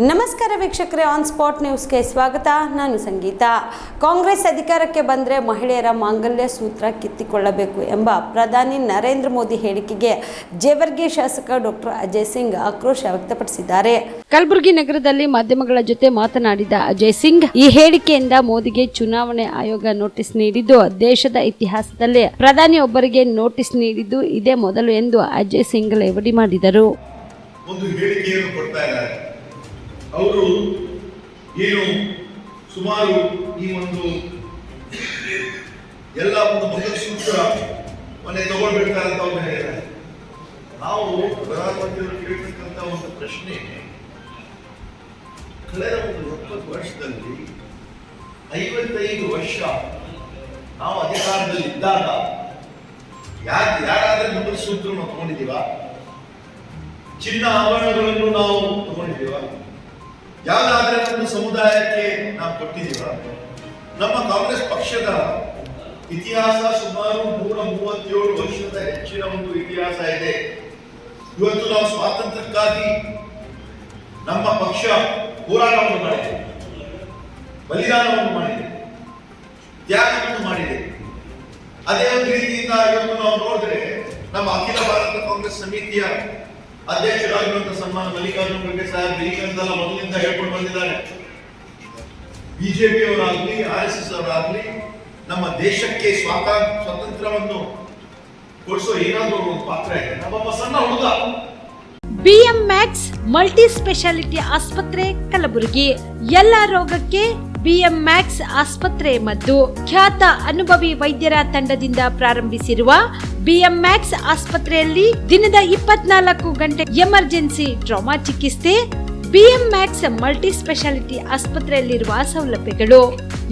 ನಮಸ್ಕಾರ ವೀಕ್ಷಕರೇ on spot ನ್ಯೂಸ್ಗೆ ಸ್ವಾಗತ. ನಾನು ಸಂಗೀತ. ಕಾಂಗ್ರೆಸ್ ಅಧಿಕಾರಕ್ಕೆ ಬಂದರೆ ಮಹಿಳೆಯರ ಮಾಂಗಲ್ಯ ಸೂತ್ರ ಕಿತ್ತಿಕೊಳ್ಳಬೇಕು ಎಂಬ ಪ್ರಧಾನಿ ನರೇಂದ್ರ ಮೋದಿ ಹೇಳಿಕೆಗೆ ಜೇವರ್ಗಿ ಶಾಸಕ ಡಾಕ್ಟರ್ ಅಜಯ್ ಸಿಂಗ್ ಆಕ್ರೋಶ ವ್ಯಕ್ತಪಡಿಸಿದ್ದಾರೆ. ಕಲಬುರಗಿ ನಗರದಲ್ಲಿ ಮಾಧ್ಯಮಗಳ ಜೊತೆ ಮಾತನಾಡಿದ ಅಜಯ್ ಸಿಂಗ್, ಈ ಹೇಳಿಕೆಯಿಂದ ಮೋದಿಗೆ ಚುನಾವಣೆ ಆಯೋಗ ನೋಟಿಸ್ ನೀಡಿದ್ದು, ದೇಶದ ಇತಿಹಾಸದಲ್ಲೇ ಪ್ರಧಾನಿ ಒಬ್ಬರಿಗೆ ನೋಟಿಸ್ ನೀಡಿದ್ದು ಇದೇ ಮೊದಲು ಎಂದು ಅಜಯ್ ಸಿಂಗ್ ಲೇವಡಿ ಮಾಡಿದರು. ಒಂದು ಹೇಳಿಕೆಯನ್ನು ಕೊಡ್ತಾ ಇದ್ದಾರೆ. ಅವರು ಏನು ಸುಮಾರು ಈ ಒಂದು ಎಲ್ಲ ಒಂದು ಸೂತ್ರ ಮನೆ ತಗೊಳ್ಬೇಕಾದ್ರೆ ಅಂತ ಅವ್ರು ಹೇಳಿದ್ದಾರೆ. ನಾವು ಪ್ರಧಾನಮಂತ್ರಿಯವರು ಕೇಳ್ತಕ್ಕಂಥ ಒಂದು ಪ್ರಶ್ನೆ, ಕಳೆದ ಒಂದು ಎಪ್ಪತ್ತು ವರ್ಷದಲ್ಲಿ ಐವತ್ತೈದು ವರ್ಷ ನಾವು ಅಧಿಕಾರದಲ್ಲಿ ಇದ್ದಾಗ ಯಾರು, ಯಾರಾದ್ರೂ ಮಂಗಲಸೂತ್ರವನ್ನು ತಗೊಂಡಿದ್ದೀವಾ ಚಿನ್ನ ಆಭರಣಗಳನ್ನು ನಾವು ತಗೊಂಡಿದ್ದೀವ ಯಾವ್ದಾದ್ರೆ ನಮ್ಮ ಸಮುದಾಯಕ್ಕೆ ನಾವು ಕೊಟ್ಟಿದ್ದೀವ ನಮ್ಮ ಕಾಂಗ್ರೆಸ್ ಪಕ್ಷದ ಇತಿಹಾಸ ಸುಮಾರು ನೂರ ಮೂವತ್ತೇಳು ವರ್ಷದ ಹೆಚ್ಚಿನ ಒಂದು ಇತಿಹಾಸ ಇದೆ. ಇವತ್ತು ನಾವು ಸ್ವಾತಂತ್ರ್ಯಕ್ಕಾಗಿ ನಮ್ಮ ಪಕ್ಷ ಹೋರಾಟವನ್ನು ಮಾಡಿದೆ. ಬಲಿದಾನವನ್ನು ಮಾಡಿದೆ. ತ್ಯಾಗವನ್ನು ಮಾಡಿದೆ. ಅದೇ ಒಂದು ರೀತಿಯಿಂದ ಇವತ್ತು ನಾವು ನೋಡಿದ್ರೆ ನಮ್ಮ ಅಖಿಲ ಭಾರತ ಕಾಂಗ್ರೆಸ್ ಸಮಿತಿಯ ಅಧ್ಯಕ್ಷರಾಗಿರುವಂತಹ ಸನ್ಮಾನ ಮಲ್ಲಿಕಾರ್ಜುನ ಖರ್ಗೆ ಸಾಹೇಬ್ ಈಗಿಂದಲ್ಲ ಮೊದಲಿಂದ ಹೇಳ್ಕೊಂಡು ಬಂದಿದ್ದಾರೆ. ಬಿಜೆಪಿ ಅವರಾಗ್ಲಿ ಆರ್ ಎಸ್ ಎಸ್ ಅವರಾಗ್ಲಿ, ನಮ್ಮ ದೇಶಕ್ಕೆ ಸ್ವಾತಂತ್ರ್ಯ ಸ್ವಾತಂತ್ರ್ಯವನ್ನು ಕೊಡಿಸೋ ಏನಾದರೂ ಒಂದು ಪಾತ್ರ ಇದೆ. ನಮ್ಮೊಬ್ಬ ಸಣ್ಣ ಹುಡುಗ. ಬಿಎಂ ಮ್ಯಾಕ್ಸ್ ಮಲ್ಟಿ ಸ್ಪೆಷಾಲಿಟಿ ಆಸ್ಪತ್ರೆ ಕಲಬುರಗಿ. ಎಲ್ಲ ರೋಗಕ್ಕೆ ಬಿಎಂ ಮ್ಯಾಕ್ಸ್ ಆಸ್ಪತ್ರೆ ಮತ್ತು ಖ್ಯಾತ ಅನುಭವಿ ವೈದ್ಯರ ತಂಡದಿಂದ ಪ್ರಾರಂಭಿಸಿರುವ ಬಿಎಂ ಮ್ಯಾಕ್ಸ್ ಆಸ್ಪತ್ರೆಯಲ್ಲಿ ದಿನದ ಇಪ್ಪತ್ನಾಲ್ಕು ಗಂಟೆ ಎಮರ್ಜೆನ್ಸಿ ಟ್ರಾಮಾ ಚಿಕಿತ್ಸೆ ಬಿಎಂ ಮ್ಯಾಕ್ಸ್ ಮಲ್ಟಿ ಸ್ಪೆಷಾಲಿಟಿ ಆಸ್ಪತ್ರೆಯಲ್ಲಿರುವ ಸೌಲಭ್ಯಗಳು,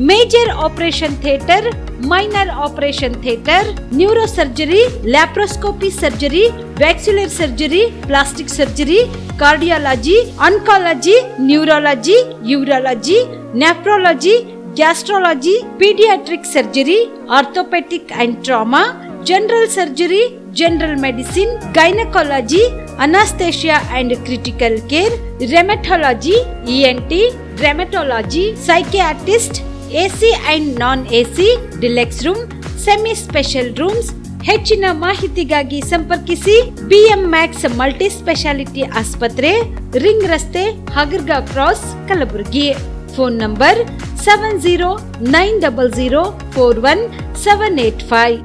major operation theatre, minor operation theatre neuro surgery laparoscopy surgery, ವ್ಯಾಕ್ಸುಲರ್ surgery, plastic surgery, cardiology oncology neurology, urology nephrology gastrology paediatric surgery orthopaedic and trauma general surgery general medicine gynaecology anaesthesia and critical care rheumatology ENT rheumatology psychiatrist AC and non AC deluxe room semi special rooms ಹೆಚ್ಚಿನ ಮಾಹಿತಿಗಾಗಿ ಸಂಪರ್ಕಿಸಿ BM Max multi speciality ಆಸ್ಪತ್ರೆ ring ರಸ್ತೆ Hagarga cross Kalaburagi phone number seven zero nine double zero four one seven eight five